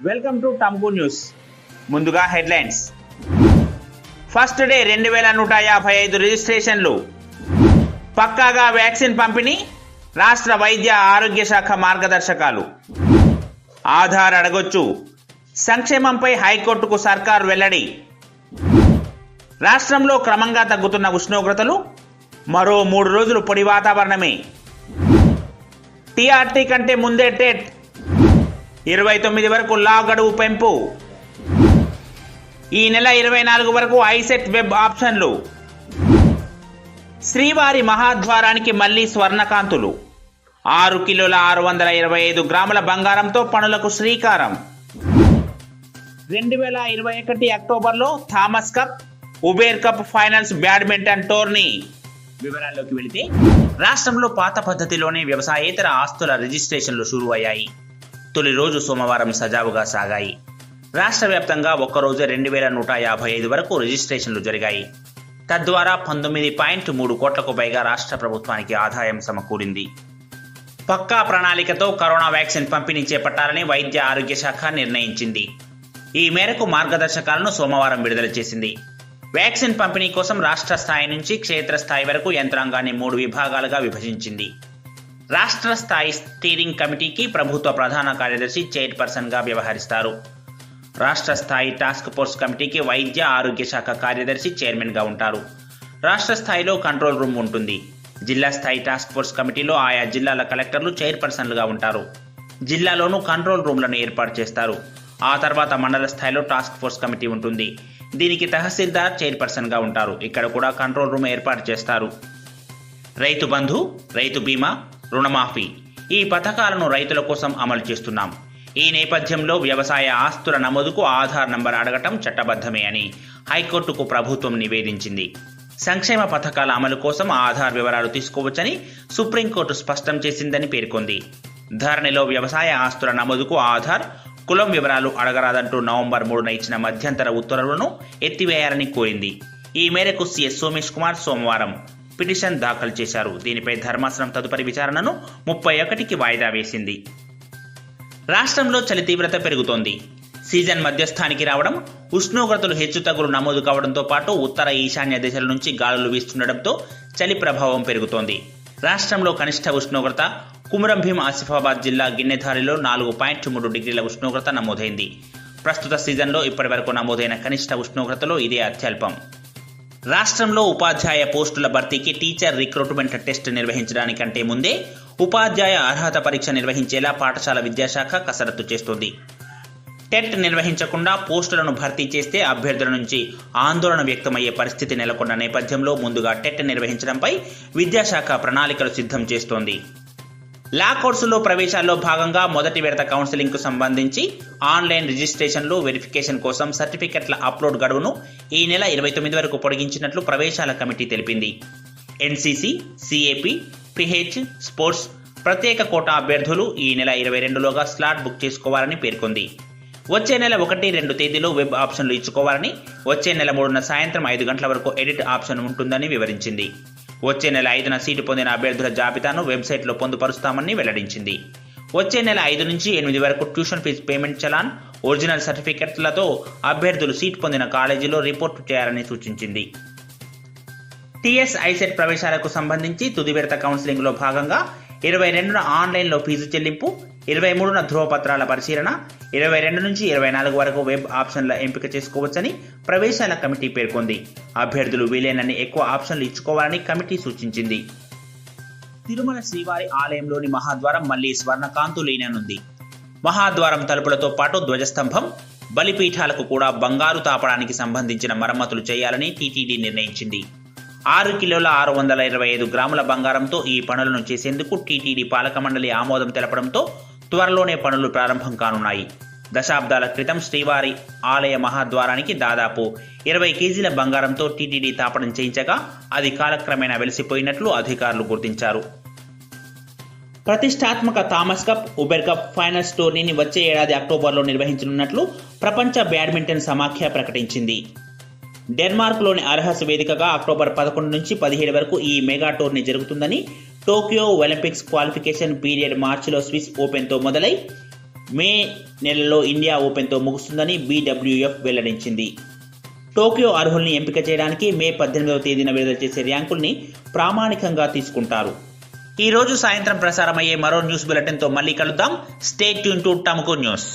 Welcome to Tamuku news ముందుగా headlines. First day రెండు వేల నూట యాభై ఐదు రిజిస్ట్రేషన్లు. పక్కాగా వ్యాక్సిన్ పంపిణీ రాష్ట్ర వైద్య ఆరోగ్య శాఖ మార్గదర్శకాలు. ఆధార్ అడగొచ్చు. సంక్షేమంపై హైకోర్టుకు సర్కార్ వెల్లడి. రాష్ట్రంలో క్రమంగా తగ్గుతున్న ఉష్ణోగ్రతలు మరో మూడు రోజులు పొడి వాతావరణమే. టీఆర్టీ కంటే ముందే టెట్ ఇరవై తొమ్మిది వరకు లా గడువు పెంపు. ఈ నెల ఇరవై నాలుగు వరకు ఐసెట్ వెబ్ ఆప్షన్లు. శ్రీవారి మహాద్వారానికి మళ్ళీ స్వర్ణకాంతులు. ఆరు కిలోల ఆరు వందల ఇరవై ఐదు గ్రాముల బంగారంతో పనులకు శ్రీకారం. రెండు వేల ఇరవై ఒకటి అక్టోబర్లో Thomas cup Uber cup finals badminton tourney. వివరాల్లోకి వెళితే రాష్ట్రంలో పాత పద్ధతిలోనే వ్యవసాయేతర ఆస్తుల రిజిస్ట్రేషన్లు షురు అయ్యాయి తొలి రోజు సోమవారం సజావుగా సాగాయి. రాష్ట్ర వ్యాప్తంగా ఒక్కరోజు రెండు వేల నూట యాభై ఐదు వరకు రిజిస్ట్రేషన్లు జరిగాయి. తద్వారా పంతొమ్మిది పాయింట్ మూడు కోట్లకు పైగా రాష్ట్ర ప్రభుత్వానికి ఆదాయం సమకూరింది. పక్కా ప్రణాళికతో కరోనా వ్యాక్సిన్ పంపిణీ చేపట్టాలని వైద్య ఆరోగ్య శాఖ నిర్ణయించింది. ఈ మేరకు మార్గదర్శకాలను సోమవారం విడుదల చేసింది. వ్యాక్సిన్ పంపిణీ కోసం రాష్ట్ర స్థాయి నుంచి క్షేత్రస్థాయి వరకు యంత్రాంగాన్ని మూడు విభాగాలుగా విభజించింది. రాష్ట్ర స్థాయి స్టీరింగ్ కమిటీకి ప్రభుత్వ ప్రధాన కార్యదర్శి చైర్పర్సన్గా వ్యవహరిస్తారు. రాష్ట్ర స్థాయి టాస్క్ ఫోర్స్ కమిటీకి వైద్య ఆరోగ్య శాఖ కార్యదర్శి చైర్మన్గా ఉంటారు. రాష్ట్ర స్థాయిలో కంట్రోల్ రూమ్ ఉంటుంది. జిల్లా స్థాయి టాస్క్ ఫోర్స్ కమిటీలో ఆయా జిల్లాల కలెక్టర్లు చైర్పర్సన్లుగా ఉంటారు. జిల్లాలోనూ కంట్రోల్ రూమ్లను ఏర్పాటు చేస్తారు. ఆ తర్వాత మండల స్థాయిలో టాస్క్ ఫోర్స్ కమిటీ ఉంటుంది. దీనికి తహసీల్దార్ చైర్పర్సన్గా ఉంటారు. ఇక్కడ కూడా కంట్రోల్ రూమ్ ఏర్పాటు చేస్తారు. రైతు బంధు రైతు బీమా రుణమాఫీ ఈ పథకాలను రైతుల కోసం అమలు చేస్తున్నాం. ఈ నేపథ్యంలో వ్యవసాయ ఆస్తుల నమోదుకు ఆధార్ నంబర్ అడగటం చట్టబద్ధమే అని హైకోర్టుకు ప్రభుత్వం నివేదించింది. సంక్షేమ పథకాల అమలు కోసం ఆధార్ వివరాలు తీసుకోవచ్చని సుప్రీంకోర్టు స్పష్టం చేసిందని పేర్కొంది. ధరణిలో వ్యవసాయ ఆస్తుల నమోదుకు ఆధార్ కులం వివరాలు అడగరాదంటూ నవంబర్ మూడున ఇచ్చిన మధ్యంతర ఉత్తర్వులను ఎత్తివేయాలని కోరింది. ఈ మేరకు సీఎస్ సోమేష్ కుమార్ సోమవారం పిటిషన్ దాఖలు చేశారు. దీనిపై ధర్మాసనం తదుపరి విచారణను ముప్పై ఒకటికి వాయిదా వేసింది. రాష్ట్రంలో చలి తీవ్రత పెరుగుతోంది. సీజన్ మధ్యస్థానికి రావడం ఉష్ణోగ్రతలు హెచ్చుతగ్గులు నమోదు కావడంతో పాటు ఉత్తర ఈశాన్య దిశల నుంచి గాలులు వీస్తుండటంతో చలి ప్రభావం పెరుగుతోంది. రాష్ట్రంలో కనిష్ట ఉష్ణోగ్రత కుమరం భీం ఆసిఫాబాద్ జిల్లా గిన్నెధారిలో నాలుగు పాయింట్ మూడు డిగ్రీల ఉష్ణోగ్రత నమోదైంది. ప్రస్తుత సీజన్లో ఇప్పటివరకు నమోదైన కనిష్ట ఉష్ణోగ్రతలో ఇదే అత్యల్పం. రాష్ట్రంలో ఉపాధ్యాయ పోస్టుల భర్తీకి టీచర్ రిక్రూట్మెంట్ టెస్ట్ నిర్వహించడానికంటే ముందే ఉపాధ్యాయ అర్హత పరీక్ష నిర్వహించేలా పాఠశాల విద్యాశాఖ కసరత్తు చేస్తోంది. టెట్ నిర్వహించకుండా పోస్టులను భర్తీ చేస్తే అభ్యర్థుల నుంచి ఆందోళన వ్యక్తమయ్యే పరిస్థితి నెలకొన్న నేపథ్యంలో ముందుగా టెట్ నిర్వహించడంపై విద్యాశాఖ ప్రణాళికలు సిద్ధం చేస్తోంది. లా కోర్సులో ప్రవేశాల్లో భాగంగా మొదటి విడత కౌన్సిలింగ్కు సంబంధించి ఆన్లైన్ రిజిస్ట్రేషన్లు వెరిఫికేషన్ కోసం సర్టిఫికెట్ల అప్లోడ్ గడువును ఈ నెల ఇరవై తొమ్మిది వరకు పొడిగించినట్లు ప్రవేశాల కమిటీ తెలిపింది. ఎన్సీసీ సిఏపి పిహెచ్ స్పోర్ట్స్ ప్రత్యేక కోటా అభ్యర్థులు ఈ నెల ఇరవై రెండులోగా స్లాట్ బుక్ చేసుకోవాలని పేర్కొంది. వచ్చే నెల ఒకటి రెండు తేదీలో వెబ్ ఆప్షన్లు ఇచ్చుకోవాలని వచ్చే నెల మూడున సాయంత్రం ఐదు గంటల వరకు ఎడిట్ ఆప్షన్ ఉంటుందని వివరించింది. వచ్చే నెల ఐదున సీటు పొందిన అభ్యర్థుల జాబితాను వెబ్సైట్లో పొందుపరుస్తామని వెల్లడించింది. వచ్చే నెల ఐదు నుంచి ఎనిమిది వరకు tuition fee payment challan original సర్టిఫికెట్లతో అభ్యర్థులు సీట్ పొందిన కాలేజీలో రిపోర్టు చేయాలని సూచించింది. టీఎస్ ఐసెట్ ప్రవేశాలకు సంబంధించి తుది విడత కౌన్సిలింగ్లో భాగంగా ఇరవై రెండున ఆన్లైన్లో ఫీజు చెల్లింపు ఇరవై మూడున ధ్రువపత్రాల పరిశీలన ఇరవై రెండు నుంచి ఇరవై నాలుగు వరకు వెబ్ ఆప్షన్ల ఎంపిక చేసుకోవచ్చని ప్రవేశాల కమిటీ పేర్కొంది. అభ్యర్థులు వీలైనన్ని ఎక్కువ ఆప్షన్లు ఇచ్చుకోవాలని కమిటీ సూచించింది. తిరుమల శ్రీవారి ఆలయంలోని మహాద్వారం మళ్ళీ స్వర్ణకాంతులీననుంది మహాద్వారం తలుపులతో పాటు ధ్వజస్తంభం బలిపీఠాలకు కూడా బంగారు తాపడానికి సంబంధించిన మరమ్మతులు చేయాలని టీటీడీ నిర్ణయించింది. ఆరు కిలోల ఆరు వందల ఇరవై ఐదు గ్రాముల బంగారంతో ఈ పనులను చేసేందుకు టీటీడీ పాలక మండలి ఆమోదం తెలపడంతో త్వరలోనే పనులు ప్రారంభం కానున్నాయి. దశాబ్దాల క్రితం శ్రీవారి ఆలయ మహాద్వారానికి దాదాపు ఇరవై కేజీల బంగారంతో టీటీడీ తాపడం చేయించగా అది కాలక్రమేణా వెలిసిపోయినట్లు అధికారులు గుర్తించారు. ప్రతిష్టాత్మక Thomas cup Uber cup finals టోర్నీని వచ్చే ఏడాది అక్టోబర్లో నిర్వహించనున్నట్లు ప్రపంచ బ్యాడ్మింటన్ సమాఖ్య ప్రకటించింది. డెన్మార్క్లోని అర్హస్ వేదికగా అక్టోబర్ పదకొండు నుంచి పదిహేడు వరకు ఈ మెగా టోర్నీ జరుగుతుందని టోక్యో ఒలింపిక్స్ క్వాలిఫికేషన్ పీరియడ్ మార్చిలో స్విస్ ఓపెన్తో మొదలై మే నెలలో ఇండియా ఓపెన్తో ముగుస్తుందని బీడబ్ల్యూఎఫ్ వెల్లడించింది. టోక్యో అర్హుల్ని ఎంపిక చేయడానికి మే పద్దెనిమిదవ తేదీన విడుదల చేసే ర్యాంకుల్ని ప్రామాణికంగా తీసుకుంటారు. ఈరోజు సాయంత్రం ప్రసారమయ్యే మరో న్యూస్ బులెటిన్తో మళ్ళీ కలుద్దాం. Stay tuned to Tamuku news.